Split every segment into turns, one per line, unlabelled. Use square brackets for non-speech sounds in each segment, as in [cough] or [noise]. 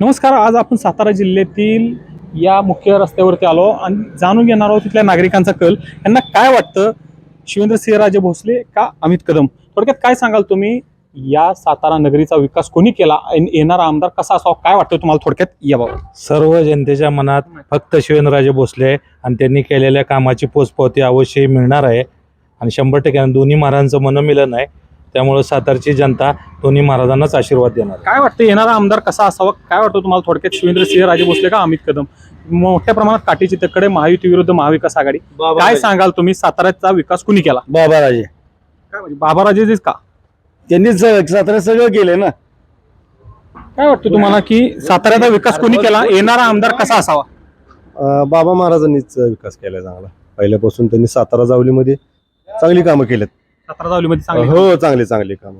नमस्कार आज आपण सातारा जिल्ह्यातील या मुख्य रस्त्यावरती आलो आणि जाणून घेणार आहोत तिथल्या नागरिकांचा कल. यांना काय वाटतं? शिवेंद्रसिंहराजे भोसले का अमित कदम? थोडक्यात काय सांगाल तुम्ही? या सातारा नगरीचा विकास कोणी केला? आणि येणारा आमदार कसा असावा? काय वाटतं तुम्हाला थोडक्यात याबाबत?
सर्व जनतेच्या मनात फक्त शिवेंद्रराजे भोसले आणि त्यांनी केलेल्या कामाची पोचपावती अवश्य मिळणार आहे. आणि शंभर टक्के दोन्ही महाराजांचं मनमिलन आहे. त्यामुळं सातारची जनता दोन्ही महाराजांनाच आशीर्वाद देणार.
काय वाटतं येणारा आमदार कसा असावा? काय वाटतं तुम्हाला? थोडक्यात शिवेंद्रसिंह राजे भोसले का अमित कदम? मोठ्या प्रमाणात काटीची तकडे महायुती विरुद्ध महाविकास आघाडी. काय सांगाल तुम्ही? साताऱ्याचा विकास कुणी केला?
बाबाराजे
काय म्हणजे बाबाराजेच का?
त्यांनीच सातारा सगळं केलंय ना.
काय वाटतं तुम्हाला की साताऱ्याचा विकास कोणी केला? येणारा आमदार कसा असावा?
अं, बाबा महाराजांनीच विकास केलाय चांगला. पहिल्यापासून त्यांनी सातारा जावलीमध्ये चांगली कामं केलेत.
सातारा जावलीमध्ये चांगली
हो चांगली चांगली कामं.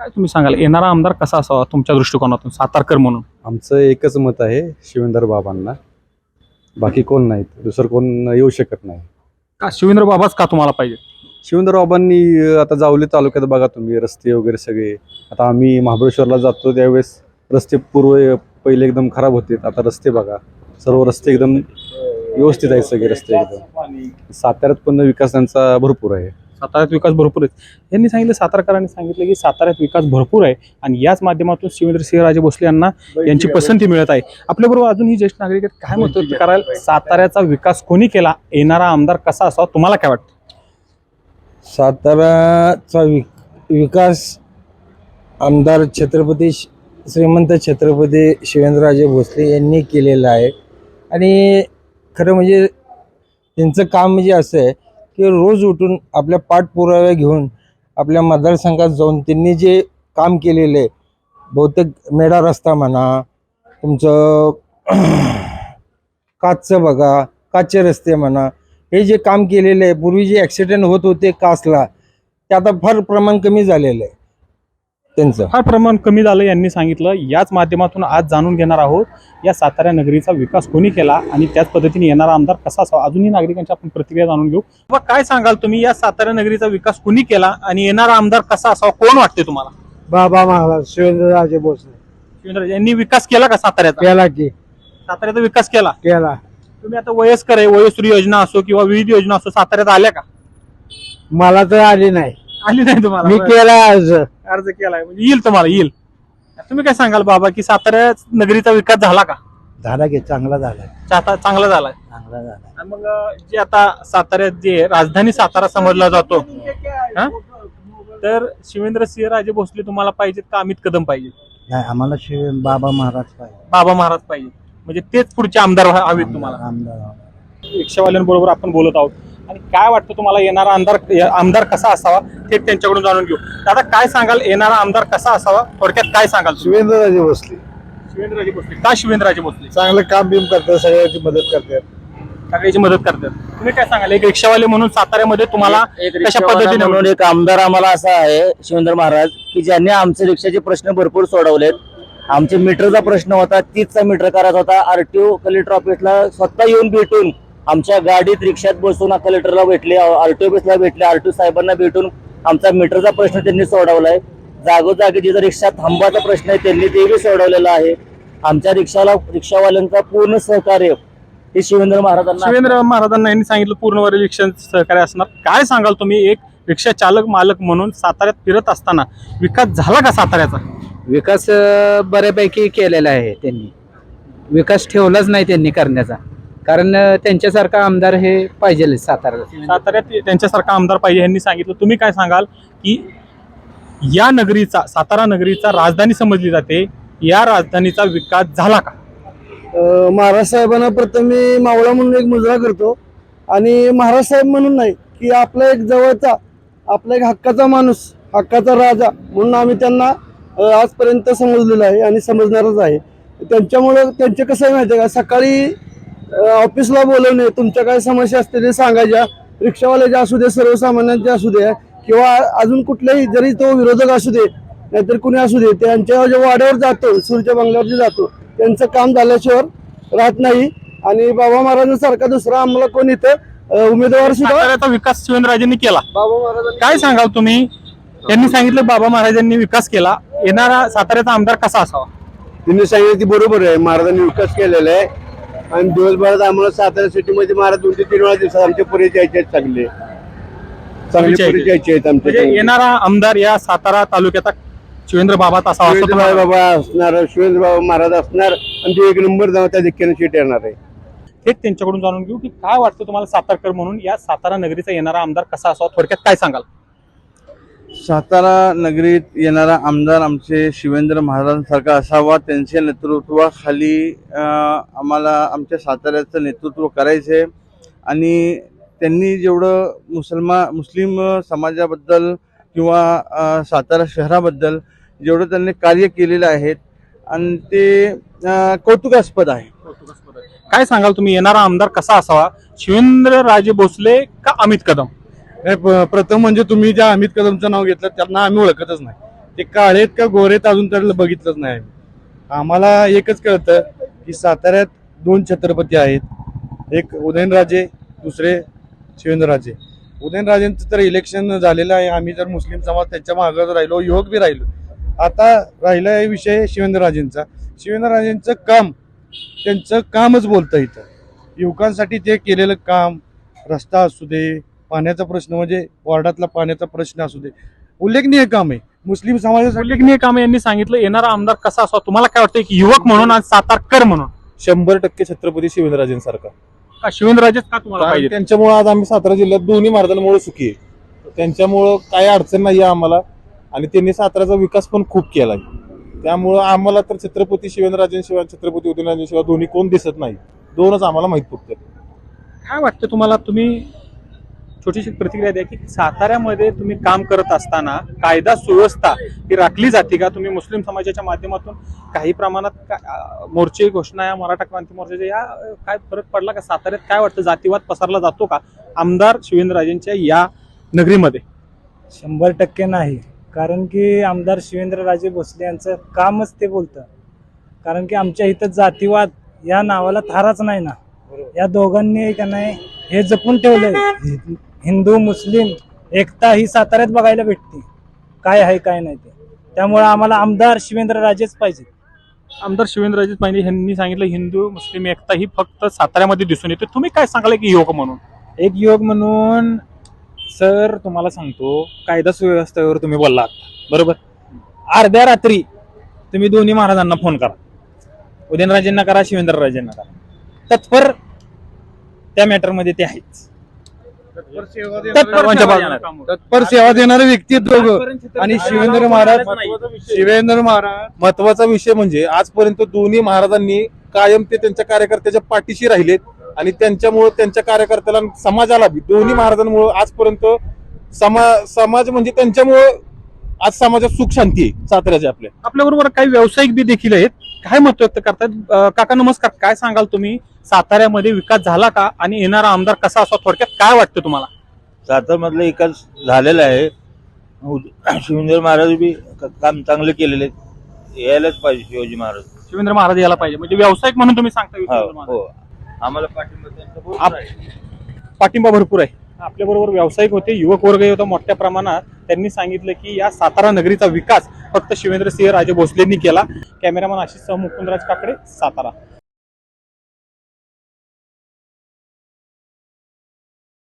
काय तुम्ही सांगाल येणारा आमदार कसा असावा तुमच्या दृष्टिकोनातून सातारकर म्हणून?
आमचं एकच मत आहे शिवेंद्र बाबांना. बाकी कोण नाहीत दुसरं कोण येऊ शकत नाही.
का शिवेंद्र बाबाच का तुम्हाला पाहिजे?
शिवेंद्र बाबांनी अं, आता जावली तालुक्यात बघा तुम्ही रस्ते वगैरे सगळे. आता आम्ही महाबळेश्वरला जातो त्यावेळेस रस्ते पूर्व पहिले एकदम खराब होते. आता रस्ते बघा सर्व रस्ते एकदम व्यवस्थित आहेत सगळे रस्ते एकदम. साताऱ्यात पण विकास त्यांचा भरपूर आहे.
साताऱ्यात विकास भरपूर आहे यांनी सांगितलं सातारकरांनी सांगितलं की साताऱ्यात विकास भरपूर आहे आणि याच माध्यमातून शिवेंद्रसिंह राजे भोसले यांना यांची पसंती मिळत आहे. आपल्याबरोबर अजून ही ज्येष्ठ नागरिक आहेत काय मत कराल साताऱ्याचा विकास कोणी केला येणारा आमदार कसा असावा तुम्हाला काय वाटतं?
साताराचा विकास आमदार छत्रपती श्रीमंत छत्रपती शिवेंद्रराजे भोसले यांनी केलेला आहे. आणि खरं म्हणजे त्यांचं काम म्हणजे असं आहे की रोज उठून आपल्या पाठपुराव्या घेऊन आपल्या मतदारसंघात जाऊन त्यांनी जे काम केलेलं आहे बहुतेक मेढा रस्ता म्हणा तुमचं [clears throat] काचचं बघा काचचे रस्ते म्हणा हे जे काम केलेलं आहे पूर्वी जे ॲक्सिडेंट होत होते कासला ते आता फार प्रमाण कमी झालेलं आहे. त्यांचं.
फार प्रमाण कमी झालं यांनी सांगितलं. याच माध्यमातून आज जाणून घेणार आहोत या सातारा नगरीचा विकास कोणी केला आणि त्याच पद्धतीने येणारा आमदार कसा असावा? अजूनही नागरिकांची आपण प्रतिक्रिया जाणून घेऊ. बाबा काय सांगाल तुम्ही? या सातारा नगरीचा विकास कोणी केला आणि येणारा आमदार कसा असावा? कोण वाटते तुम्हाला?
बाबा महाराज शिवेंद्रराजे भोसले.
शिवेंद्र यांनी विकास केला का साताऱ्याचा?
केला की.
साताऱ्याचा विकास केला?
केला.
तुम्ही आता वयस्कर आहे वयोश्री योजना असो किंवा विविध योजना असो साताऱ्यात आल्या का?
मला तर आली नाही.
आली नाही तुम्हाला
मी
बरं.
केला अर्ज
अर्ज केलाय म्हणजे येईल तुम्हाला येईल. तुम्ही काय सांगाल बाबा की साताऱ्या नगरीचा विकास झाला का?
झाला की चांगला झाला.
चाहता- चांगला झालाय
चांगला झाला.
आणि मग जे आता साताऱ्यात जे राजधानी सातारा समजला जातो हा? तर शिवेंद्र सिंह राजे भोसले तुम्हाला पाहिजेत का? अमित कदम पाहिजे
नाही आम्हाला शिव बाबा महाराज पाहिजे
बाबा महाराज पाहिजे म्हणजे तेच पुढचे आमदार व्हा- हवेत तुम्हाला.
आमदार.
रिक्षावाल्यांबरोबर आपण बोलत आहोत. आणि काय वाटतं तुम्हाला येणारा आमदार आमदार कसा असावा थेट त्यांच्याकडून जाणून घेऊ. दादा काय सांगाल? येणारा आमदार कसा असावा? थोडक्यात काय सांगाल?
शिवेंद्रराजे भोसले.
शिवेंद्रराजे भोसले. का शिवेंद्रराजे भोसले?
चांगलं काम बिम करतात सगळ्याची मदत करतात.
सगळ्याची मदत करतात. तुम्ही काय सांगाल? एक रिक्षावाले म्हणून साताऱ्यामध्ये तुम्हाला कशा पद्धतीने
म्हणून एक आमदार आम्हाला असा आहे शिवेंद्र महाराज की ज्यांनी आमचे रिक्षाचे प्रश्न भरपूर सोडवलेत. आमचे मीटरचा प्रश्न होता तीसचा मीटर करायचा होता. आरटीओ कलेक्टर ऑफिसला स्वतः येऊन भेटून आमच्या गाडीत रिक्षात बसून कलेक्टरला भेटले आरटीओ ऑफिसला भेटले आरटीओ साहेबांना भेटून आमचा मीटरचा प्रश्न त्यांनी सोडवलाय. जागोजागी जिथं रिक्षा थांबाचा प्रश्न आहे त्यांनी ते बी सोडवलेला आहे. आमच्या रिक्षाला रिक्षावाल्यांचा पूर्ण सहकार्य हे शिवेंद्र महाराजांना
शिवेंद्र महाराजांना यांनी सांगितलं पूर्णवरील रिक्षा सहकार्य असणार. काय सांगाल तुम्ही? एक रिक्षा चालक मालक म्हणून साताऱ्यात फिरत असताना विकास झाला का साताऱ्याचा?
विकास बऱ्यापैकी केलेला आहे त्यांनी. विकास ठेवलाच नाही त्यांनी करण्याचा. कारण त्यांच्यासारखा आमदार हे पाहिजे साताऱ्याला.
साताऱ्यात त्यांच्यासारखा आमदार पाहिजे यांनी सांगितलं. तुम्ही काय सांगाल की या नगरीचा सातारा नगरीचा राजधानी समजली जाते. या राजधानीचा विकास झाला का?
महाराज साहेबांना प्रथम मी मावळा म्हणून एक मुजरा करतो. आणि महाराज साहेब म्हणून नाही की आपला एक जवळचा आपला एक हक्काचा माणूस हक्काचा राजा म्हणून आम्ही त्यांना आजपर्यंत समजलेलं आहे आणि समजणारच आहे. त्यांच्यामुळं त्यांचे कसं आहे माहिती आहे का? सकाळी ऑफिसला बोलवणे तुमच्या काय समस्या असतील ते सांगायच्या. रिक्षावाल्याच्या असू दे सर्वसामान्यांच्या असू दे किंवा अजून कुठल्याही जरी तो विरोधक असू दे नाहीतर कुणी असू दे त्यांच्या जे वाड्यावर जातो सूरच्या बंगल्यावर जे जातो त्यांचं काम झाल्याशिवाय राहत नाही. आणि बाबा महाराजांसारखा दुसरा आम्हाला कोण इथं उमेदवार सुद्धा
विकास शिवेंद्रराजेंनी केला.
बाबा महाराजांनी
काय सांगाल तुम्ही? यांनी सांगितलं बाबा महाराजांनी विकास केला. येणारा साताऱ्याचा आमदार कसा असावा?
त्यांनी सांगितलं ती बरोबर आहे. महाराजांनी विकास केलेला आहे. आणि दिवसभरात आम्हाला सातारा सिटीमध्ये महाराज दोन ते तीन वेळा दिवसात आमचे पुरे यायचे आहेत चांगले चांगले पुरे यायचे आहेत आमचे
म्हणजे येणारा आमदार या सातारा तालुक्याचा शिवेंद्र बाबा
शिवेंद्रबाई
तुम्हाला
बाबा असणार शिवेंद्र बाबा महाराज असणार आणि ते एक नंबर जाऊन त्या दिक्केने सीट येणार आहे.
थेट त्यांच्याकडून जाणून घेऊ की काय वाटतं तुम्हाला सातारकर म्हणून या सातारा नगरीचा येणारा आमदार कसा असावा थोडक्यात काय सांगाल?
सातारा नगरीत येणारा आमदार आमचे शिवेंद्र महाराजांसारखा असावा त्यांच्या नेतृत्वाखाली आम्हाला आमच्या साताऱ्याचं नेतृत्व करायचं आहे. आणि त्यांनी जेवढं मुसलमा मुस्लिम समाजाबद्दल किंवा सातारा शहराबद्दल जेवढं त्यांनी कार्य केलेलं आहे आणि ते कौतुकास्पद आहे.
काय सांगाल तुम्ही? येणारा आमदार कसा असावा? शिवेंद्र राजे भोसले का अमित कदम?
नाही, प- प्रथम म्हणजे तुम्ही ज्या अमित कदमचं नाव घेतलं त्यांना आम्ही ओळखतच नाही. ते काळेत का गोरेत अजून तर बघितलंच नाही आम्हाला एकच कळतं की साताऱ्यात दोन छत्रपती आहेत. एक उदयनराजे दुसरे शिवेंद्रराजे. उदयनराजेंचं तर इलेक्शन झालेलं आहे. आम्ही जर मुस्लिम समाज त्यांच्या मागं राहिलो युवक बी राहिलो. आता राहिला आहे विषय शिवेंद्रराजेंचा. शिवेंद्रराजेंचं काम त्यांचं कामच बोलतं इथं. युवकांसाठी ते केलेलं काम रस्ता असू दे पाण्याचा प्रश्न म्हणजे वॉर्डातला पाण्याचा प्रश्न असू दे. उल्लेखनीय काम आहे. मुस्लिम समाजासाठी
उल्लेखनीय कामे यांनी सांगितलं येणारा आमदार कसा असावा तुम्हाला काय वाटतं एक युवक म्हणून आणि सातारकर म्हणून?
शंभर टक्के छत्रपती शिवेंद्रराजेंसारखा.
का शिवेंद्रराजेच का तुम्हाला पाहिजे
त्यांच्यामुळे आज आम्ही सातारा जिल्ह्यात दोन्ही महाराजांमुळे सुखी आहे. त्यांच्यामुळं काही अडचण नाही आहे आम्हाला आणि त्यांनी साताऱ्याचा विकास पण खूप केलाय. त्यामुळं आम्हाला तर छत्रपती शिवेंद्रराजेंशिवाय छत्रपती उदयनराजेंशिवाय दोन्ही कोण दिसत नाही. दोनच आम्हाला माहीत फक्त
काय वाटतं तुम्हाला? तुम्ही छोटीशी प्रतिक्रिया द्या की साताऱ्यामध्ये तुम्ही काम करत असताना कायदा सुव्यवस्था ही राखली जाते का? तुम्ही मुस्लिम समाजाच्या माध्यमातून काही प्रमाणात का- मोर्चे घोषणा या मराठा क्रांती मोर्चाच्या या काय फरक पडला का? साताऱ्यात काय वाटतं? जातीवाद पसरला जातो का? आमदार शिवेंद्रराजेंच्या या नगरीमध्ये.
शंभर टक्के नाही. कारण की आमदार शिवेंद्रराजे भोसले यांचं कामच ते बोलतं. कारण की आमच्या इथं जातीवाद या नावाला थाराच नाही ना. या दोघांनी का नाही हे जपून ठेवलंय. हिंदू मुस्लिम एकता ही साताऱ्यात बघायला भेटते. काय आहे काय नाही ते. त्यामुळे आम्हाला आमदार शिवेंद्रराजेच पाहिजे
आमदार शिवेंद्रराजे पाहिजे यांनी सांगितलं हिंदू मुस्लिम एकता ही फक्त साताऱ्यामध्ये दिसून येते. तुम्ही काय सांगाल की युवक म्हणून?
एक युवक म्हणून सर तुम्हाला सांगतो कायदा सुव्यवस्थेवर तुम्ही बोललात बरोबर? अर्ध्या रात्री तुम्ही दोन्ही महाराजांना फोन करा. उदयनराजेंना करा शिवेंद्रराजेंना करा. तत्पर त्या मॅटरमध्ये ते आहेच तत्पर.
तत्पर सेवा देणारे व्यक्ती दोघं. आणि शिवेंद्र
महाराज
शिवेंद्र महाराज
महत्त्वाचा विषय म्हणजे आजपर्यंत दोन्ही महाराजांनी कायम ते त्यांच्या कार्यकर्त्याच्या पाठीशी राहिलेत आणि त्यांच्यामुळे त्यांच्या कार्यकर्त्याला समाजाला बी दोन्ही महाराजांमुळे आजपर्यंत समा समाज म्हणजे त्यांच्यामुळे आज समाजात सुख शांती आहे साताऱ्याच्या आपल्या
आपल्या बरोबर काही व्यावसायिक बी देखील आहेत. काय मत व्यक्त करतात? अं, काका नमस्कार. काय सांगाल तुम्ही? साताऱ्यामध्ये विकास झाला का? आणि येणारा आमदार कसा असावा? थोडक्यात काय वाटतं तुम्हाला?
सातारमधलं विकास झालेला आहे. [coughs] शिवेंद्र महाराज बी काम चांगलं केलेलं यायलाच पाहिजे शिवाजी महाराज.
शिवेंद्र महाराज यायला पाहिजे. म्हणजे व्यावसायिक म्हणून तुम्ही सांगता
हो. हो. आम्हाला पाठिंबा.
पाठिंबा भरपूर आहे. आपल्या बरोबर व्यावसायिक होते. युवक वर्गही होता. मोठ्या प्रमाणात त्यांनी सांगितलं की या सातारा नगरीचा विकास फक्त शिवेंद्रसिंह राजे भोसलेंनी केला. कॅमेरामॅन आशिष सह मुकुंदराज काकडे सातारा.